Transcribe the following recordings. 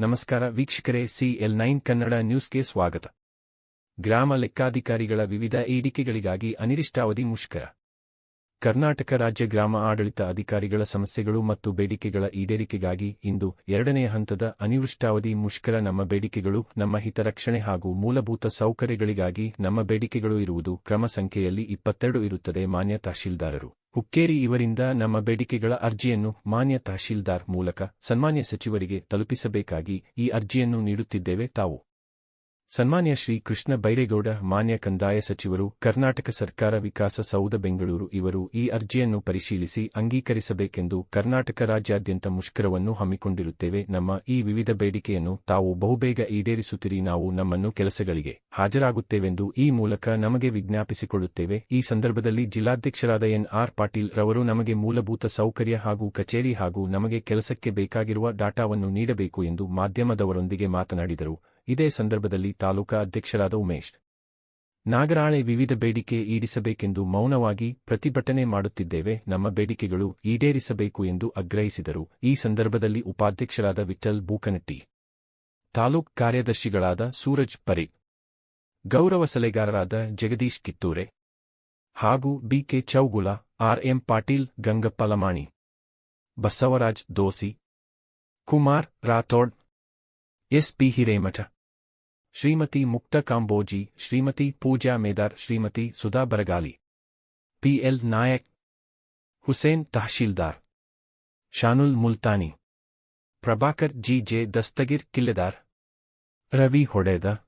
ನಮಸ್ಕಾರ ವೀಕ್ಷಕರೇ CL nine Kannada ನ್ಯೂಸ್ಗೆ ಸ್ವಾಗತ. ಗ್ರಾಮ ಲೆಕ್ಕಾಧಿಕಾರಿಗಳ ವಿವಿಧ ಏಡಿಕೆಗಳಿಗಾಗಿ ಅನಿರ್ದಿಷ್ಟಾವಧಿ ಮುಷ್ಕರ. ಕರ್ನಾಟಕ ರಾಜ್ಯ ಗ್ರಾಮ ಆಡಳಿತ ಅಧಿಕಾರಿಗಳ ಸಮಸ್ಯೆಗಳು ಮತ್ತು ಬೇಡಿಕೆಗಳ ಈಡೇರಿಕೆಗಾಗಿ ಇಂದು ಎರಡನೆಯ ಹಂತದ ಅನಿವೃಷ್ಟಾವಧಿ ಮುಷ್ಕರ ನಮ್ಮ ಬೇಡಿಕೆಗಳು, ನಮ್ಮ ಹಿತರಕ್ಷಣೆ ಹಾಗೂ ಮೂಲಭೂತ ಸೌಕರ್ಯಗಳಿಗಾಗಿ ನಮ್ಮ ಬೇಡಿಕೆಗಳು ಇರುವುದು ಕ್ರಮ ಸಂಖ್ಯೆಯಲ್ಲಿ ಇಪ್ಪತ್ತೆರಡು ಇರುತ್ತದೆ, ಮಾನ್ಯ ತಹಶೀಲ್ದಾರರು. ಹುಕ್ಕೇರಿ ಇವರಿಂದ ನಮ್ಮ ಬೇಡಿಕೆಗಳ ಅರ್ಜಿಯನ್ನು ಮಾನ್ಯ ತಹಶೀಲ್ದಾರ್ ಮೂಲಕ ಸನ್ಮಾನ್ಯ ಸಚಿವರಿಗೆ ತಲುಪಿಸಬೇಕಾಗಿ ಈ ಅರ್ಜಿಯನ್ನು ನೀಡುತ್ತಿದ್ದೇವೆ ತಾವು. ಸನ್ಮಾನ್ಯ ಶ್ರೀ ಕೃಷ್ಣ ಬೈರೇಗೌಡ, ಮಾನ್ಯ ಕಂದಾಯ ಸಚಿವರು, ಕರ್ನಾಟಕ ಸರ್ಕಾರ ವಿಕಾಸ ಸೌಧ ಬೆಂಗಳೂರು ಇವರು ಈ ಅರ್ಜಿಯನ್ನು ಪರಿಶೀಲಿಸಿ ಅಂಗೀಕರಿಸಬೇಕೆಂದು ಕರ್ನಾಟಕ ರಾಜ್ಯಾದ್ಯಂತ ಮುಷ್ಕರವನ್ನು ಹಮ್ಮಿಕೊಂಡಿರುತ್ತೇವೆ. ನಮ್ಮ ಈ ವಿವಿಧ ಬೇಡಿಕೆಯನ್ನು ತಾವು ಬಹುಬೇಗ ಈಡೇರಿಸುತ್ತಿರಿ. ನಾವು ನಮ್ಮನ್ನು ಕೆಲಸಗಳಿಗೆ ಹಾಜರಾಗುತ್ತೇವೆಂದು ಈ ಮೂಲಕ ನಮಗೆ ವಿಜ್ಞಾಪಿಸಿಕೊಳ್ಳುತ್ತೇವೆ. ಈ ಸಂದರ್ಭದಲ್ಲಿ ಜಿಲ್ಲಾಧ್ಯಕ್ಷರಾದ ಎನ್ ಆರ್ ಪಾಟೀಲ್ ರವರು ನಮಗೆ ಮೂಲಭೂತ ಸೌಕರ್ಯ ಹಾಗೂ ಕಚೇರಿ ಹಾಗೂ ನಮಗೆ ಕೆಲಸಕ್ಕೆ ಬೇಕಾಗಿರುವ ಡಾಟಾವನ್ನು ನೀಡಬೇಕು ಎಂದು ಮಾಧ್ಯಮದವರೊಂದಿಗೆ ಮಾತನಾಡಿದರು. ಇದೇ ಸಂದರ್ಭದಲ್ಲಿ ತಾಲೂಕಾ ಅಧ್ಯಕ್ಷರಾದ ಉಮೇಶ್. ನಾಗರಾಳೆ ವಿವಿಧ ಬೇಡಿಕೆ ಈಡಿಸಬೇಕೆಂದು ಮೌನವಾಗಿ ಪ್ರತಿಭಟನೆ ಮಾಡುತ್ತಿದ್ದೇವೆ, ನಮ್ಮ ಬೇಡಿಕೆಗಳು ಈಡೇರಿಸಬೇಕು ಎಂದು ಆಗ್ರಹಿಸಿದರು. ಈ ಸಂದರ್ಭದಲ್ಲಿ ಉಪಾಧ್ಯಕ್ಷರಾದ ವಿಠಲ್ ಬೂಕನಟ್ಟಿ, ತಾಲೂಕ್ ಕಾರ್ಯದರ್ಶಿಗಳಾದ ಸೂರಜ್ ಪರಿ ಗೌರವ ಸಲಹೆಗಾರರಾದ ಜಗದೀಶ್ ಕಿತ್ತೂರೆ ಹಾಗೂ B K Chougula, R M Patil Gangappa Lamani Basavaraj Doshi, Kumar Rathod, S P Hiremath Shrimati Mukta Kamboji, Shrimati Pooja Medar, Shrimati Sudha Baragali. P L Nayak, Hussain Tahsildar. Shanul Multani. Prabhakar G. J. Dastagir Killedar. Ravi ಹೊಡೆದ.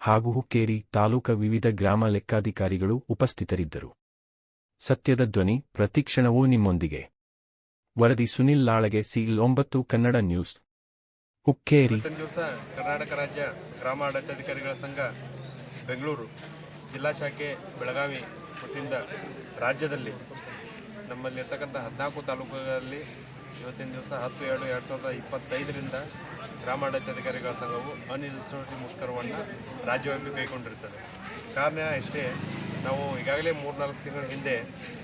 ಹಾಗೂ ಹುಕ್ಕೇರಿ ತಾಲೂಕ ವಿವಿಧ ಗ್ರಾಮ ಲೆಕ್ಕಾಧಿಕಾರಿಗಳು ಉಪಸ್ಥಿತರಿದ್ದರು. ಸತ್ಯದ ಧ್ವನಿ ಪ್ರತಿಕ್ಷಣವೂ ನಿಮ್ಮೊಂದಿಗೆ. ವರದಿ ಸುನಿಲ್ ಲಾಳಗೆ ಸಿಲ್ ಒಂಬತ್ತು, ಕನ್ನಡ ನ್ಯೂಸ್. ಹುಕ್ಕೇರಿ. ದಿವಸ ಕರ್ನಾಟಕ ರಾಜ್ಯ ಗ್ರಾಮ ಆಡಳಿತಾಧಿಕಾರಿಗಳ ಸಂಘ ಬೆಂಗಳೂರು ಜಿಲ್ಲಾ ಶಾಖೆ ಬೆಳಗಾವಿ ವತಿಯಿಂದ ರಾಜ್ಯದಲ್ಲಿ ನಮ್ಮಲ್ಲಿ ಇರ್ತಕ್ಕಂಥ ಹದಿನಾಲ್ಕು ತಾಲೂಕುಗಳಲ್ಲಿ ಇವತ್ತಿನ ದಿವಸ ಹತ್ತು, ಎರಡು ಎರಡು ಸಾವಿರದ ಇಪ್ಪತ್ತೈದರಿಂದ ಗ್ರಾಮ ಆಡಳಿತಾಧಿಕಾರಿಗಳ ಸಂಘವು ಅನಿರ್ದಿಷ್ಟ ಮುಷ್ಕರವನ್ನು ರಾಜ್ಯವ್ಯಾಪಿ ಕೈಗೊಂಡಿರುತ್ತದೆ. ಕಾರಣ ಇಷ್ಟೇ ನಾವು ಈಗಾಗಲೇ ಮೂರ್ನಾಲ್ಕು ತಿಂಗಳ ಹಿಂದೆ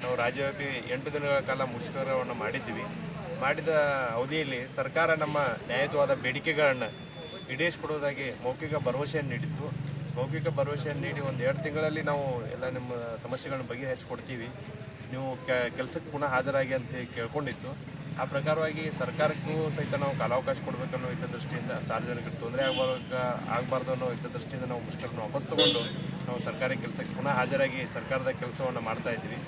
ನಾವು ರಾಜ್ಯವ್ಯಾಪಿ ಎಂಟು ದಿನಗಳ ಕಾಲ ಮುಷ್ಕರವನ್ನು ಮಾಡಿದ್ದೀವಿ. ಮಾಡಿದ ಅವಧಿಯಲ್ಲಿ ಸರ್ಕಾರ ನಮ್ಮ ನ್ಯಾಯಯುತವಾದ ಬೇಡಿಕೆಗಳನ್ನು ಈಡೇರಿಸಿಕೊಡೋದಾಗಿ ಮೌಖಿಕ ಭರವಸೆಯನ್ನು ನೀಡಿತ್ತು. ಮೌಖಿಕ ಭರವಸೆಯನ್ನು ನೀಡಿ ಒಂದು ಎರಡು ತಿಂಗಳಲ್ಲಿ ನಾವು ಎಲ್ಲ ನಿಮ್ಮ ಸಮಸ್ಯೆಗಳನ್ನ ಬಗೆಹರಿಸಿಕೊಡ್ತೀವಿ. ನೀವು ಕೆಲಸಕ್ಕೆ ಪುನಃ ಹಾಜರಾಗಿ ಅಂತ ಕೇಳ್ಕೊಂಡಿತ್ತು ಆ ಪ್ರಕಾರವಾಗಿ ಸರ್ಕಾರಕ್ಕೂ ಸಹಿತ ನಾವು ಕಾಲಾವಕಾಶ ಕೊಡಬೇಕನ್ನೋ ಹಿತದೃಷ್ಟಿಯಿಂದ ಸಾರ್ವಜನಿಕರಿಗೆ ತೊಂದರೆ ಆಗಬಾರ್ದ ಆಗಬಾರ್ದು ಅನ್ನೋ ಹಿತದೃಷ್ಟಿಯಿಂದ ನಾವು ಮುಷ್ಕರನ್ನು ವಾಪಸ್ ತಗೊಂಡು ನಾವು ಸರ್ಕಾರಿ ಕೆಲಸಕ್ಕೆ ಪುನಃ ಹಾಜರಾಗಿ ಸರ್ಕಾರದ ಕೆಲಸವನ್ನು ಮಾಡ್ತಾ ಇದ್ದೀವಿ.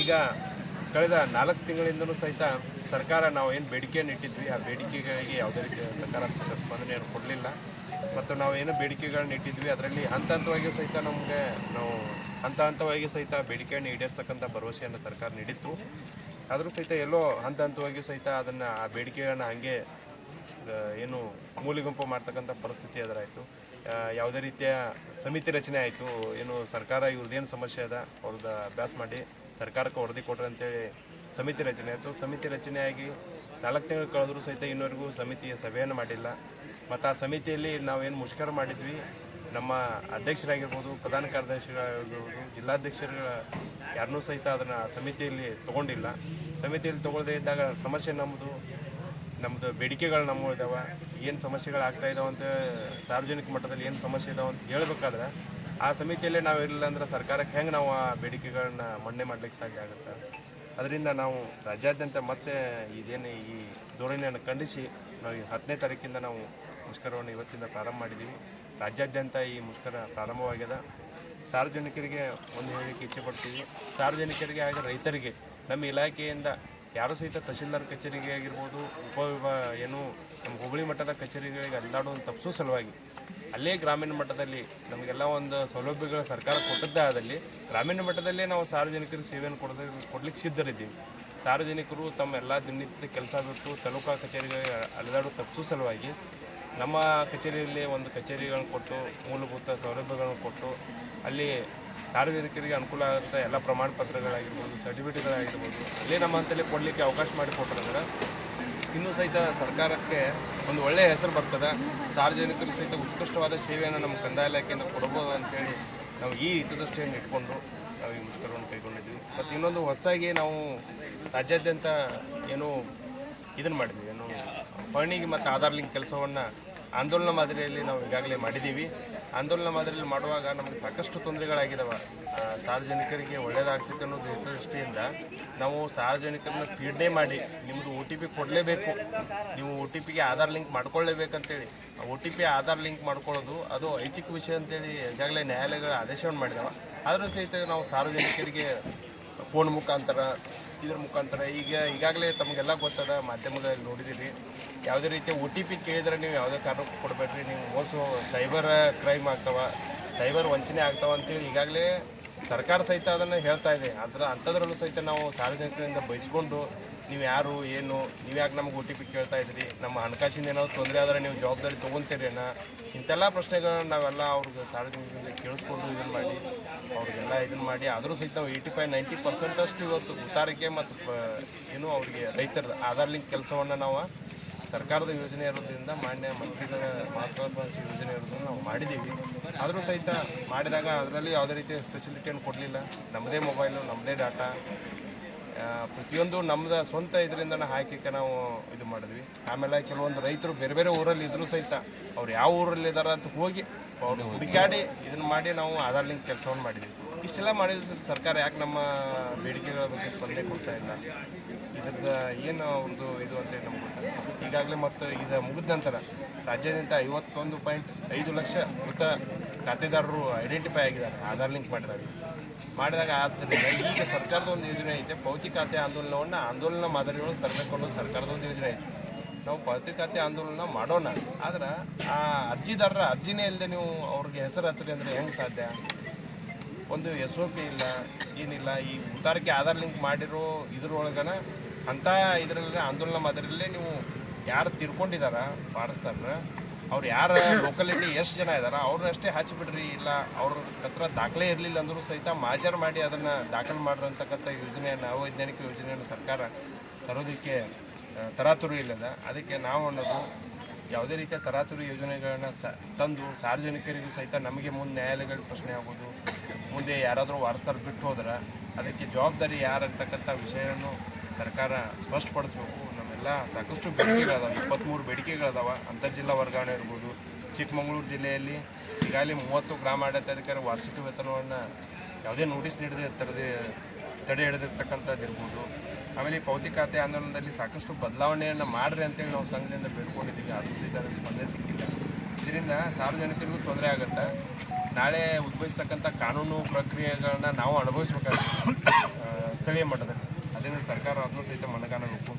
ಈಗ ಕಳೆದ ನಾಲ್ಕು ತಿಂಗಳಿಂದಲೂ ಸಹಿತ ಸರ್ಕಾರ ನಾವು ಏನು ಬೇಡಿಕೆಯನ್ನು ಇಟ್ಟಿದ್ವಿ, ಆ ಬೇಡಿಕೆಗಳಿಗೆ ಯಾವುದೇ ರೀತಿಯ ಸಕಾರಾತ್ಮಕ ಸ್ಪಂದನೆಯನ್ನು ಕೊಡಲಿಲ್ಲ. ಮತ್ತು ನಾವು ಏನು ಬೇಡಿಕೆಗಳನ್ನ ಇಟ್ಟಿದ್ವಿ, ಅದರಲ್ಲಿ ಹಂತ ಹಂತವಾಗಿಯೂ ಸಹಿತ ನಮಗೆ ನಾವು ಹಂತ ಹಂತವಾಗಿ ಸಹಿತ ಬೇಡಿಕೆಯನ್ನು ಈಡೇರಿಸ್ತಕ್ಕಂಥ ಭರವಸೆಯನ್ನು ಸರ್ಕಾರ ನೀಡಿತ್ತು. ಆದರೂ ಸಹಿತ ಎಲ್ಲೋ ಹಂತ ಹಂತವಾಗಿಯೂ ಸಹಿತ ಅದನ್ನು ಆ ಬೇಡಿಕೆಗಳನ್ನು ಹಂಗೆ ಏನು ಮೂಲಿಗುಂಪು ಮಾಡ್ತಕ್ಕಂಥ ಪರಿಸ್ಥಿತಿ ಎದುರಾಯಿತು. ಆ, ಯಾವುದೇ ರೀತಿಯ ಸಮಿತಿ ರಚನೆ ಆಯಿತು. ಏನು ಸರ್ಕಾರ ಇವ್ರದ್ದೇನು ಸಮಸ್ಯೆ ಅದ ಅವ್ರದ್ದು ಅಭ್ಯಾಸ ಮಾಡಿ ಸರ್ಕಾರಕ್ಕೆ ವರದಿ ಕೊಟ್ರೆ ಅಂತೇಳಿ ಸಮಿತಿ ರಚನೆ ಆಯಿತು. ಸಮಿತಿ ರಚನೆಯಾಗಿ ನಾಲ್ಕು ತಿಂಗಳು ಕಳೆದರೂ ಸಹಿತ ಇನ್ನವರೆಗೂ ಸಮಿತಿಯ ಸಭೆಯನ್ನು ಮಾಡಿಲ್ಲ. ಮತ್ತು ಆ ಸಮಿತಿಯಲ್ಲಿ ನಾವೇನು ಮುಷ್ಕರ ಮಾಡಿದ್ವಿ ನಮ್ಮ ಅಧ್ಯಕ್ಷರಾಗಿರ್ಬೋದು, ಪ್ರಧಾನ ಕಾರ್ಯದರ್ಶಿಗಳಾಗಿರ್ಬೋದು, ಜಿಲ್ಲಾಧ್ಯಕ್ಷರುಗಳ ಯಾರನ್ನೂ ಸಹಿತ ಅದನ್ನು ಸಮಿತಿಯಲ್ಲಿ ತೊಗೊಂಡಿಲ್ಲ. ಸಮಿತಿಯಲ್ಲಿ ತೊಗೊಳ್ಳದೇ ಇದ್ದಾಗ ಸಮಸ್ಯೆ ನಮ್ಮದು ನಮ್ಮದು ಬೇಡಿಕೆಗಳು ನಮ್ಮ ಇದ್ದಾವೆ ಏನು ಸಮಸ್ಯೆಗಳು ಆಗ್ತಾ ಇದಾವೆ ಅಂತ ಸಾರ್ವಜನಿಕ ಮಟ್ಟದಲ್ಲಿ ಏನು ಸಮಸ್ಯೆ ಇದಾವೆ ಅಂತ ಹೇಳಬೇಕಾದ್ರೆ, ಆ ಸಮಿತಿಯಲ್ಲೇ ನಾವು ಇರಲಿಲ್ಲ ಅಂದ್ರೆ ಸರ್ಕಾರಕ್ಕೆ ಹೆಂಗೆ ನಾವು ಆ ಬೇಡಿಕೆಗಳನ್ನ ಮಣ್ಣೆ ಮಾಡಲಿಕ್ಕೆ ಸಾಧ್ಯ ಆಗುತ್ತೆ? ಅದರಿಂದ ನಾವು ರಾಜ್ಯಾದ್ಯಂತ ಮತ್ತೆ ಇದೇನು ಈ ಧೋರಣೆಯನ್ನು ಖಂಡಿಸಿ, ನಾವು ಹತ್ತನೇ ತಾರೀಕಿಂದ ನಾವು ಮುಷ್ಕರವನ್ನು ಇವತ್ತಿಂದ ಪ್ರಾರಂಭ ಮಾಡಿದ್ದೀವಿ ರಾಜ್ಯಾದ್ಯಂತ ಈ ಮುಷ್ಕರ ಪ್ರಾರಂಭವಾಗ್ಯದ. ಸಾರ್ವಜನಿಕರಿಗೆ ಒಂದು ಹೇಳಿಕೆ ಇಚ್ಛೆ ಪಡ್ತೀವಿ ಸಾರ್ವಜನಿಕರಿಗೆ ಹಾಗೂ ರೈತರಿಗೆ, ನಮ್ಮ ಇಲಾಖೆಯಿಂದ ಯಾರೂ ಸಹಿತ ತಹಶೀಲ್ದಾರ್ ಕಚೇರಿಗೆ ಆಗಿರ್ಬೋದು ಉಪವಿಭಾ ಏನು ನಮ್ಮ ಹುಬ್ಬಳ್ಳಿ ಮಟ್ಟದ ಕಚೇರಿಗಳಿಗೆ ಅಲ್ಲಾಡೋದು ತಪ್ಪಿಸೋ ಸಲುವಾಗಿ, ಅಲ್ಲೇ ಗ್ರಾಮೀಣ ಮಟ್ಟದಲ್ಲಿ ನಮಗೆಲ್ಲ ಒಂದು ಸೌಲಭ್ಯಗಳು ಸರ್ಕಾರ ಕೊಟ್ಟದ್ದೇ ಆದಲ್ಲಿ ಗ್ರಾಮೀಣ ಮಟ್ಟದಲ್ಲೇ ನಾವು ಸಾರ್ವಜನಿಕರಿಗೆ ಸೇವೆಯನ್ನು ಕೊಡದ ಕೊಡ್ಲಿಕ್ಕೆ ಸಿದ್ಧರಿದ್ದೀವಿ. ಸಾರ್ವಜನಿಕರು ತಮ್ಮ ಎಲ್ಲ ದಿನನಿತ್ಯ ಕೆಲಸ ಬಿಟ್ಟು ತಾಲೂಕಾ ಕಚೇರಿಗಳಿಗೆ ಅಲೆದಾಡೋ ತಪ್ಪಿಸೋ ಸಲುವಾಗಿ ನಮ್ಮ ಕಚೇರಿಯಲ್ಲಿ ಒಂದು ಕಚೇರಿಗಳನ್ನು ಕೊಟ್ಟು, ಮೂಲಭೂತ ಸೌಲಭ್ಯಗಳನ್ನು ಕೊಟ್ಟು, ಅಲ್ಲಿ ಸಾರ್ವಜನಿಕರಿಗೆ ಅನುಕೂಲ ಆಗುವಂಥ ಎಲ್ಲ ಪ್ರಮಾಣ ಪತ್ರಗಳಾಗಿರ್ಬೋದು, ಸರ್ಟಿಫಿಕೇಟ್ಗಳಾಗಿರ್ಬೋದು, ಅಲ್ಲೇ ನಮ್ಮ ಅಂತಲೇ ಕೊಡಲಿಕ್ಕೆ ಅವಕಾಶ ಮಾಡಿಕೊಟ್ರಂದ್ರೆ ಇನ್ನೂ ಸಹಿತ ಸರ್ಕಾರಕ್ಕೆ ಒಂದು ಒಳ್ಳೆಯ ಹೆಸರು ಬರ್ತದೆ. ಸಾರ್ವಜನಿಕರು ಸಹಿತ ಉತ್ಕೃಷ್ಟವಾದ ಸೇವೆಯನ್ನು ನಮ್ಮ ಕಂದಾಯ ಇಲಾಖೆಯಿಂದ ಕೊಡ್ಬೋದು ಅಂತೇಳಿ ನಾವು ಈ ಹಿತದೃಷ್ಟಿಯನ್ನು ಇಟ್ಕೊಂಡು ನಾವು ಈ ಮುಷ್ಕರವನ್ನು ಕೈಗೊಂಡಿದ್ವಿ ಮತ್ತು ಇನ್ನೊಂದು ಹೊಸದಾಗಿ ನಾವು ರಾಜ್ಯಾದ್ಯಂತ ಏನು ಇದನ್ನು ಮಾಡಿದ್ವಿ ಪಹಣಿಗೆ ಮತ್ತು ಆಧಾರ್ ಲಿಂಕ್ ಕೆಲಸವನ್ನು ಆಂದೋಲನ ಮಾದರಿಯಲ್ಲಿ ನಾವು ಈಗಾಗಲೇ ಮಾಡಿದ್ದೀವಿ. ಆಂದೋಲನ ಮಾದರಿಯಲ್ಲಿ ಮಾಡುವಾಗ ನಮಗೆ ಸಾಕಷ್ಟು ತೊಂದರೆಗಳಾಗಿದ್ದಾವೆ ಸಾರ್ವಜನಿಕರಿಗೆ ಒಳ್ಳೆಯದಾಗ್ತಿತ್ತು ಅನ್ನೋದು ಹಿತದೃಷ್ಟಿಯಿಂದ ನಾವು ಸಾರ್ವಜನಿಕರನ್ನ ಫೀಡ್ನೆ ಮಾಡಿ ನಿಮ್ಮದು ಒ ಟಿ ಪಿ ಕೊಡಲೇಬೇಕು. ನೀವು ಒ ಟಿ ಪಿಗೆ Aadhaar link ಮಾಡ್ಕೊಳ್ಳೇಬೇಕಂತೇಳಿ. O T P Aadhaar link ಮಾಡ್ಕೊಳ್ಳೋದು ಅದು ಐಚ್ಛಿಕ ವಿಷಯ ಅಂತೇಳಿ ಈಗಾಗಲೇ ನ್ಯಾಯಾಲಯಗಳ ಆದೇಶವನ್ನು ಮಾಡಿದಾವೆ. ಆದರೂ ಸಹಿತ ನಾವು ಸಾರ್ವಜನಿಕರಿಗೆ ಫೋನ್ ಮುಖಾಂತರ ಇದ್ರ ಮುಖಾಂತರ ಈಗ ಈಗಾಗಲೇ ತಮಗೆಲ್ಲ ಗೊತ್ತದ ಮಾಧ್ಯಮದಲ್ಲಿ ನೋಡಿದ್ದೀರಿ ಯಾವುದೇ ರೀತಿಯ ಒ ಟಿ ಪಿ ಕೇಳಿದ್ರೆ ನೀವು ಯಾವುದೇ ಕಾರಣಕ್ಕೂ ಕೊಡಬೇಡ್ರಿ. ನೀವು ಮೋಸ, ಸೈಬರ್ ಕ್ರೈಮ್ ಆಗ್ತಾವ, ಸೈಬರ್ ವಂಚನೆ ಆಗ್ತಾವ ಅಂತೇಳಿ ಈಗಾಗಲೇ ಸರ್ಕಾರ ಸಹಿತ ಅದನ್ನು ಹೇಳ್ತಾ ಇದೆ. ಅದರ ಅಂಥದ್ರಲ್ಲೂ ಸಹಿತ ನಾವು ಸಾರ್ವಜನಿಕರಿಂದ ಬಯಸ್ಕೊಂಡು ನೀವು ಯಾರು, ಏನು, ನೀವು ಯಾಕೆ ನಮ್ಗೆ ಒ ಟಿ ಪಿ ಕೇಳ್ತಾ ಇದ್ರಿ? ನಮ್ಮ ಹಣಕಾಸಿನ ಏನಾದ್ರು ತೊಂದರೆ ಆದರೆ ನೀವು ಜವಾಬ್ದಾರಿ ತೊಗೊತೀರೇನ? ಇಂಥೆಲ್ಲ ಪ್ರಶ್ನೆಗಳನ್ನ ನಾವೆಲ್ಲ ಅವ್ರಿಗೆ ಸಾರ್ವಜನಿಕರಿಂದ ಕೇಳಿಸ್ಕೊಂಡು ಇದನ್ನು ಮಾಡಿ, ಅವ್ರಿಗೆಲ್ಲ ಇದನ್ನು ಮಾಡಿ, ಆದರೂ ಸಹಿತ ನಾವು ಏಯ್ಟಿ ಫೈವ್ ನೈಂಟಿ ಪರ್ಸೆಂಟಷ್ಟು ಇವತ್ತು ಉತ್ತಾರಿಕೆ ಮತ್ತು ಏನು ಅವರಿಗೆ ರೈತರ ಆಧಾರ್ ಲಿಂಕ್ ಕೆಲಸವನ್ನು ನಾವು ಸರ್ಕಾರದ ಯೋಜನೆ ಇರೋದ್ರಿಂದ, ಮಾನ್ಯ ಮಂತ್ರಿಗಳ ಮಹತ್ವಾಕಾಂಕ್ಷಿ ಯೋಜನೆ ಇರೋದನ್ನು ನಾವು ಮಾಡಿದ್ದೀವಿ ಆದರೂ ಸಹಿತ ಮಾಡಿದಾಗ ಅದರಲ್ಲಿ ಯಾವುದೇ ರೀತಿಯ ಸ್ಪೆಸಿಲಿಟಿಯನ್ನು ಕೊಡಲಿಲ್ಲ. ನಮ್ಮದೇ ಮೊಬೈಲು ನಮ್ಮದೇ ಡಾಟಾ ಪ್ರತಿಯೊಂದು ನಮ್ಮದ ಸ್ವಂತ ಇದರಿಂದ ಹಾಕಿಕ್ಕೆ ನಾವು ಇದು ಮಾಡಿದ್ವಿ. ಆಮೇಲೆ ಕೆಲವೊಂದು ರೈತರು ಬೇರೆ ಬೇರೆ ಊರಲ್ಲಿ ಇದ್ರೂ ಸಹಿತ ಅವ್ರು ಯಾವ ಊರಲ್ಲಿ ಇದಾರ ಅಂತ ಹೋಗಿ ಅವ್ರಿಗೆ ಹುಡುಕಾಡಿ ಇದನ್ನು ಮಾಡಿ ನಾವು ಆಧಾರ್ ಲಿಂಕ್ ಕೆಲಸವನ್ನು ಮಾಡಿದ್ವಿ. ಇಷ್ಟೆಲ್ಲ ಮಾಡಿದ್ರೆ ಸರ್ಕಾರ ಯಾಕೆ ನಮ್ಮ ಬೇಡಿಕೆಗಳ ಬಗ್ಗೆ ಸ್ಪಂದನೆ ಕೊಡ್ತಾ ಇಲ್ಲ? ಇದ್ರದ್ದು ಏನು ಒಂದು ಇದು ಅಂತ ನಮ್ಗೆ ಗೊತ್ತಾಗ ಈಗಾಗಲೇ ಮತ್ತು ಇದು ಮುಗಿದ ನಂತರ ರಾಜ್ಯಾದ್ಯಂತ ಐವತ್ತೊಂದು ಪಾಯಿಂಟ್ ಐದು ಲಕ್ಷ ಮೃತ ಖಾತೆದಾರರು ಐಡೆಂಟಿಫೈ ಆಗಿದ್ದಾರೆ. ಆಧಾರ್ ಲಿಂಕ್ ಮಾಡಿದಾಗ ಮಾಡಿದಾಗ ಆದ್ದರಿಂದ ಈಗ ಸರ್ಕಾರದ ಒಂದು ಯೋಜನೆ ಐತೆ. ಪೌತಿ ಖಾತೆ ಆಂದೋಲನವನ್ನು ಆಂದೋಲನ ಮಾದರಿಗಳು ತರಬೇಕು ಅನ್ನೋದು ಸರ್ಕಾರದ ಒಂದು ಯೋಜನೆ ಐತೆ. ನಾವು ಪೌತಿ ಖಾತೆ ಆಂದೋಲನ ಮಾಡೋಣ. ಆದ್ರೆ ಆ ಅರ್ಜಿದಾರರ ಅರ್ಜಿನೇ ಇಲ್ಲದೆ ನೀವು ಅವ್ರಿಗೆ ಹೆಸರು ಹಚ್ಚಿರಿ ಅಂದರೆ ಹೆಂಗೆ ಸಾಧ್ಯ? ಒಂದು ಎಸ್ ಒ ಪಿ ಇಲ್ಲ, ಏನಿಲ್ಲ, ಈ ಉತ್ತಾರಕ್ಕೆ ಆಧಾರ್ ಲಿಂಕ್ ಮಾಡಿರೋ ಇದ್ರೊಳಗನ ಅಂಥ ಇದರಲ್ಲಿ ಆಂದೋಲನ ಮಾದರಿಯಲ್ಲೇ ನೀವು ಯಾರು ತಿರ್ಕೊಂಡಿದಾರ ಪಾಡಿಸ್ತಾರ ಅವ್ರು ಯಾರ ಲೋಕಲಿಟಿ ಎಷ್ಟು ಜನ ಇದಾರ ಅವ್ರನ್ನ ಅಷ್ಟೇ ಹಚ್ಚಿಬಿಡ್ರಿ ಇಲ್ಲ ಅವ್ರ ಹತ್ರ ದಾಖಲೆ ಇರಲಿಲ್ಲ ಅಂದರೂ ಸಹಿತ ಮಾಜರ್ ಮಾಡಿ ಅದನ್ನು ದಾಖಲು ಮಾಡಿರೋಂತಕ್ಕಂಥ ಯೋಜನೆಯನ್ನು, ಅವೈಜ್ಞಾನಿಕ ಯೋಜನೆಯನ್ನು ಸರ್ಕಾರ ತರೋದಕ್ಕೆ ತರಾತುರಿ ಇಲ್ಲದ. ಅದಕ್ಕೆ ನಾವು ಅನ್ನೋದು ಯಾವುದೇ ರೀತಿಯ ತರಾತುರಿ ಯೋಜನೆಗಳನ್ನ ಸ, ತಂದು ಸಾರ್ವಜನಿಕರಿಗೂ ಸಹಿತ ನಮಗೆ ಮುಂದೆ ನ್ಯಾಯಾಲಯಗಳು ಪ್ರಶ್ನೆ ಆಗ್ಬೋದು ಮುಂದೆ ಯಾರಾದರೂ ವಾರಸರು ಬಿಟ್ಟು ಹೋದ್ರೆ, ಅದಕ್ಕೆ ಜವಾಬ್ದಾರಿ ಯಾರಂತಕ್ಕಂಥ ವಿಷಯವನ್ನು ಸರ್ಕಾರ ಸ್ಪಷ್ಟಪಡಿಸ್ಬೇಕು. ನಮ್ಮೆಲ್ಲ ಸಾಕಷ್ಟು ಬೇಡಿಕೆಗಳದಾವೆ ಇಪ್ಪತ್ತ್ಮೂರು ಬೇಡಿಕೆಗಳದಾವ ಅಂತರ್ಜಿಲ್ಲಾ ವರ್ಗಾವಣೆ ಇರ್ಬೋದು. ಚಿಕ್ಕಮಗಳೂರು ಜಿಲ್ಲೆಯಲ್ಲಿ ಈಗಾಗಲೇ ಮೂವತ್ತು ಗ್ರಾಮ ಆಡಳಿತಾಧಿಕಾರಿ ವಾರ್ಷಿಕ ವೇತನವನ್ನು ಯಾವುದೇ ನೋಟಿಸ್ ನೀಡದೆ ತಡೆ ತಡೆ ಹಿಡಿದಿರ್ತಕ್ಕಂಥದ್ದು ಇರ್ಬೋದು. ಆಮೇಲೆ ಈ ಪೌತಿ ಖಾತೆ ಆಂದೋಲನದಲ್ಲಿ ಸಾಕಷ್ಟು ಬದಲಾವಣೆಯನ್ನು ಮಾಡ್ರಿ ಅಂತೇಳಿ ನಾವು ಸಂಘದಿಂದ ಬೇಡ್ಕೊಂಡಿದ್ದೀವಿ. ಅದು ಸಹಿತ ಸ್ಪಂದನೆ ಸಿಕ್ಕಿಲ್ಲ. ಇದರಿಂದ ಸಾರ್ವಜನಿಕರಿಗೂ ತೊಂದರೆ ಆಗುತ್ತೆ? ನಾಳೆ ಉದ್ಭವಿಸ್ತಕ್ಕಂಥ ಕಾನೂನು ಪ್ರಕ್ರಿಯೆಗಳನ್ನ ನಾವು ಅನುಭವಿಸ್ಬೇಕಾಗುತ್ತೆ ಸ್ಥಳೀಯ ಮಟ್ಟದಲ್ಲಿ. ಅದರಿಂದ ಸರ್ಕಾರ ಅದನ್ನು ಸಹಿತ ಮನಗಾಣಬೇಕು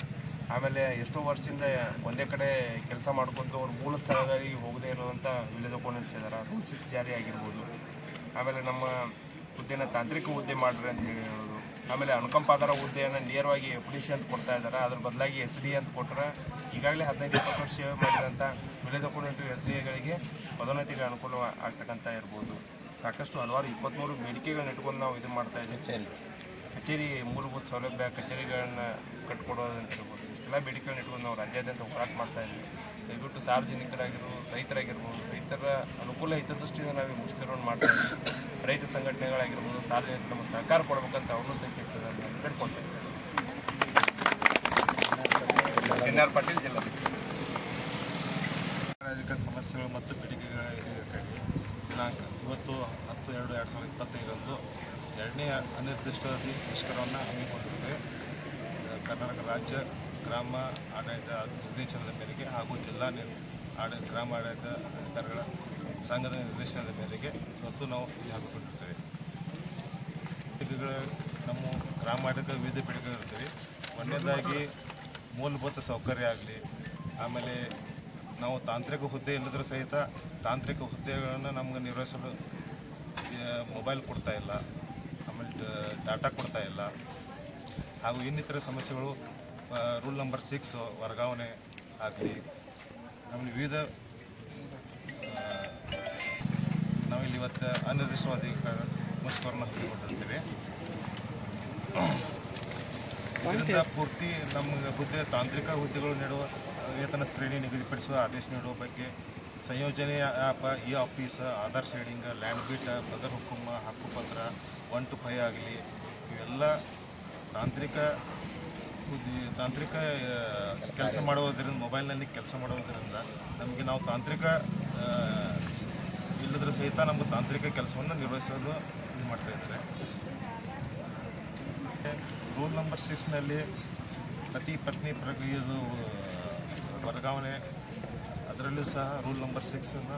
ಆಮೇಲೆ ಎಷ್ಟೋ ವರ್ಷದಿಂದ ಒಂದೇ ಕಡೆ ಕೆಲಸ ಮಾಡ್ಕೊಂಡು ಅವ್ರ ಮೂಲ ಸ್ಥಳಗಳಿಗೆ ಹೋಗದೇ ಇರುವಂಥ ವಿಲೇಜ್ ಅಪೋನೆಂಟ್ಸ್ ಇದ್ದಾರೆ ರೂಲ್ ಸಿಕ್ಸ್ ಜಾರಿ ಆಗಿರ್ಬೋದು. ಆಮೇಲೆ ನಮ್ಮ ಹುದ್ದೆನ ತಾಂತ್ರಿಕ ಹುದ್ದೆ ಮಾಡ್ರಿ ಅಂತ ಹೇಳಿ ಆಮೇಲೆ ಅನುಕಂಪಾದರ ಹುದ್ದೆಯನ್ನು ನೇರವಾಗಿ ಎಫ್ ಡಿ ಸಿ ಅಂತ ಕೊಡ್ತಾ ಇದ್ದಾರೆ ಅದ್ರ ಬದಲಾಗಿ ಎಸ್ ಡಿ ಅಂತ ಕೊಟ್ಟರೆ ಈಗಾಗಲೇ ಹದಿನೈದು, ಇಪ್ಪತ್ತು ವರ್ಷ ಸೇವೆ ಮಾಡಿದಂಥ ವಿಲೇಜ್ ಅಪೋನೆಂಟ್ ಎಸ್ ಡಿ ಎಗಳಿಗೆ ಪದೋನ್ನತಿಗೆ ಅನುಕೂಲ ಆಗ್ತಕ್ಕಂಥ ಇರ್ಬೋದು. ಸಾಕಷ್ಟು ಹಲವಾರು ಇಪ್ಪತ್ತ್ಮೂರು ಬೇಡಿಕೆಗಳನ್ನ ಇಟ್ಕೊಂಡು ನಾವು ಇದು ಮಾಡ್ತಾ ಇದ್ದೀವಿ. ಕಚೇರಿ ಮೂಲಭೂತ ಸೌಲಭ್ಯ ಕಚೇರಿಗಳನ್ನ ಕಟ್ಕೊಡೋದಂತ ಇರ್ಬೋದು ಇಷ್ಟೆಲ್ಲ ಬೇಡಿಕೆಗಳನ್ನ ಇಟ್ಕೊಂಡು ನಾವು ರಾಜ್ಯಾದ್ಯಂತ ಹೋರಾಟ ಮಾಡ್ತಾ ಇದ್ದೀವಿ. ದಯವಿಟ್ಟು ಸಾರ್ವಜನಿಕರಾಗಿರ್ಬೋದು ರೈತರಾಗಿರ್ಬೋದು ರೈತರ ಅನುಕೂಲ ಹಿತದೃಷ್ಟಿಯಿಂದ ನಾವು ಈ ಮುಷ್ಕರವನ್ನು ಮಾಡ್ತಾ ಇದ್ದೀವಿ. ರೈತ ಸಂಘಟನೆಗಳಾಗಿರ್ಬೋದು ಸಾರ್ವಜನಿಕ ನಮ್ಮ ಸಹಕಾರ ಕೊಡಬೇಕಂತ ಅವ್ರನ್ನೂ ಸಹ ಕೇಳ್ಕೊಳ್ತಾ ಇದ್ದಾರೆ ಎನ್ ಆರ್ ಪಾಟೀಲ್ ಜಿಲ್ಲಾಧ್ಯಕ್ಷ ಸಾಮಾಜಿಕ ಸಮಸ್ಯೆಗಳು ಮತ್ತು ಬೇಡಿಕೆಗಳ ದಿನಾಂಕ. ಇವತ್ತು ಹತ್ತು ಎರಡು ಎರಡು ಸಾವಿರದ ಇಪ್ಪತ್ತೈದರಂದು ಎರಡನೇ ಅನಿರ್ದಿಷ್ಟಾವಧಿ ಮುಷ್ಕರವನ್ನು ಹಮ್ಮಿಕೊಂಡಿದ್ದೇವೆ ಕರ್ನಾಟಕ ರಾಜ್ಯ ಗ್ರಾಮ ಆಡಳಿತ ನಿರ್ದೇಶನದ ಮೇರೆಗೆ ಹಾಗೂ ಜಿಲ್ಲಾ ನಿರ್ ಆಡ ಗ್ರಾಮ ಆಡಳಿತ ಅಧಿಕಾರಿಗಳ ಸಂಘದ ನಿರ್ದೇಶನದ ಮೇರೆಗೆ ಇವತ್ತು ನಾವು ಇಲ್ಲಿ ಹಾಕಿಕೊಂಡಿರ್ತೇವೆ ನಮ್ಮ ಗ್ರಾಮ ಆಡಳಿತ ವಿವಿಧ ಬೇಡಿಕೆಗಳಿರ್ತವೆ ಒಂದನೇದಾಗಿ ಮೂಲಭೂತ ಸೌಕರ್ಯ ಆಗಲಿ, ಆಮೇಲೆ ನಾವು ತಾಂತ್ರಿಕ ಹುದ್ದೆ ಇಲ್ಲದರೂ ಸಹಿತ ತಾಂತ್ರಿಕ ಹುದ್ದೆಗಳನ್ನು ನಮ್ಗೆ ನಿರ್ವಹಿಸಲು ಮೊಬೈಲ್ ಕೊಡ್ತಾ ಇಲ್ಲ. ಡಾಟಾ ಕೊಡ್ತಾ ಇಲ್ಲ. ಹಾಗೂ ಇನ್ನಿತರ ಸಮಸ್ಯೆಗಳು ರೂಲ್ ನಂಬರ್ ಸಿಕ್ಸ್ ವರ್ಗಾವಣೆ ಆಗಲಿ ಆಮೇಲೆ ವಿವಿಧ ನಾವಿಲ್ಲಿ ಇವತ್ತು ಅನಿರ್ದಿಷ್ಟವಾದ ಮುಷ್ಕರವನ್ನು ಹಮ್ಮಿಕೊಂಡಿರ್ತೀವಿ. ಇದರಿಂದ ಪೂರ್ತಿ ನಮ್ಮ ಹುದ್ದೆ, ತಾಂತ್ರಿಕ ಹುದ್ದೆಗಳು ನೀಡುವ, ವೇತನ ಶ್ರೇಣಿ ನಿಗದಿಪಡಿಸುವ ಆದೇಶ ನೀಡುವ ಬಗ್ಗೆ ಸಂಯೋಜನೆ app e office Aadhaar seeding land beat Badr ಹುಕುಮ್ಮ ಹಕ್ಕುಪತ್ರ ಒನ್ ಟು ಫೈ ಆಗಲಿ, ಇವೆಲ್ಲ ತಾಂತ್ರಿಕ ತಾಂತ್ರಿಕ ಕೆಲಸ ಮಾಡುವುದರಿಂದ ಮೊಬೈಲ್ನಲ್ಲಿ ಕೆಲಸ ಮಾಡುವುದರಿಂದ ನಮಗೆ ನಾವು ತಾಂತ್ರಿಕ ಇಲ್ಲದ್ರ ಸಹಿತ ನಮಗೆ ತಾಂತ್ರಿಕ ಕೆಲಸವನ್ನು ನಿರ್ವಹಿಸೋದು ಇದು ಮಾಡ್ತಾ ಇದ್ದಾರೆ ರೂಲ್ ನಂಬರ್ ಸಿಕ್ಸ್ನಲ್ಲಿ ಪತಿ ಪತ್ನಿ ಪ್ರಕ್ರಿಯೆದು ವರ್ಗಾವಣೆ. ಅದರಲ್ಲೂ ಸಹ ರೂಲ್ ನಂಬರ್ ಸಿಕ್ಸನ್ನು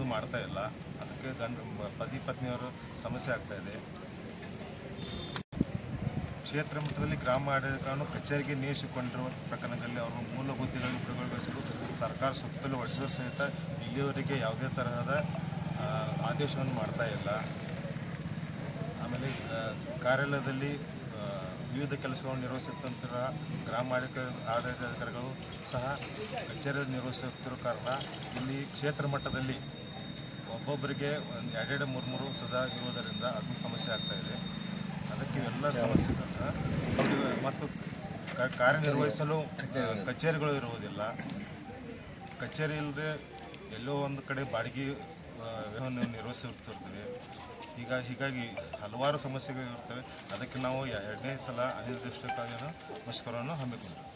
ಇದು ಮಾಡ್ತಾ ಇಲ್ಲ. ಅದಕ್ಕೆ ಗಂಡ ಪತಿ, ಪತ್ನಿಯವರು ಸಮಸ್ಯೆ ಆಗ್ತಾ ಇದೆ. ಕ್ಷೇತ್ರ ಮಟ್ಟದಲ್ಲಿ ಗ್ರಾಮ ಆಡಳಿತವನ್ನು ಕಚೇರಿಗೆ ನೇಮಿಸಿಕೊಂಡಿರುವ ಪ್ರಕರಣದಲ್ಲಿ ಅವರು ಮೂಲ ಹುದ್ದೆಗಳನ್ನು ಸರ್ಕಾರ ಸುತ್ತಲೂ ವರ್ಷದ ಸಹಿತ ಇಲ್ಲಿಯವರಿಗೆ ಯಾವುದೇ ತರಹದ ಆದೇಶವನ್ನು ಮಾಡ್ತಾ ಇಲ್ಲ. ಆಮೇಲೆ ಕಾರ್ಯಾಲಯದಲ್ಲಿ ವಿವಿಧ ಕೆಲಸಗಳನ್ನು ನಿರ್ವಹಿಸುತ್ತಿರುವ ಗ್ರಾಮ ಆಡಳಿತ, ಆಡಳಿತಾಧಿಕಾರಿಗಳು ಸಹ ಕಚೇರಿ ನಿರ್ವಹಿಸುತ್ತಿರುವ ಕಾರಣ ಇಲ್ಲಿ ಕ್ಷೇತ್ರ ಮಟ್ಟದಲ್ಲಿ ಒಬ್ಬೊಬ್ಬರಿಗೆ ಒಂದು ಎರಡೆರಡು, ಮೂರು ಮೂರು ಸಜಾ ಇರುವುದರಿಂದ ಅದು ಸಮಸ್ಯೆ ಆಗ್ತಾ ಇದೆ. ಅದಕ್ಕೆ ಎಲ್ಲ ಸಮಸ್ಯೆ ಮತ್ತು ಕಾರ್ಯನಿರ್ವಹಿಸಲು ಕಚೇರಿಗಳು ಇರುವುದಿಲ್ಲ. ಕಚೇರಿ ಇಲ್ಲದೆ ಎಲ್ಲೋ ಒಂದು ಕಡೆ ಬಾಡಿಗೆ ನಿರ್ವಹಿಸುತ್ತಿರ್ತದೆ. ಈಗ, ಹೀಗಾಗಿ ಹಲವಾರು ಸಮಸ್ಯೆಗಳು ಇರ್ತವೆ. ಅದಕ್ಕೆ ನಾವು ಎರಡನೇ ಸಲ ಅನಿರ್ದಿಷ್ಟಕ್ಕಾಗಿ ಮುಷ್ಕರವನ್ನು ಹಮ್ಮಿಕೊಂಡ್ರು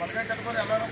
మనకై కట్టుకొని వెళ్ళడం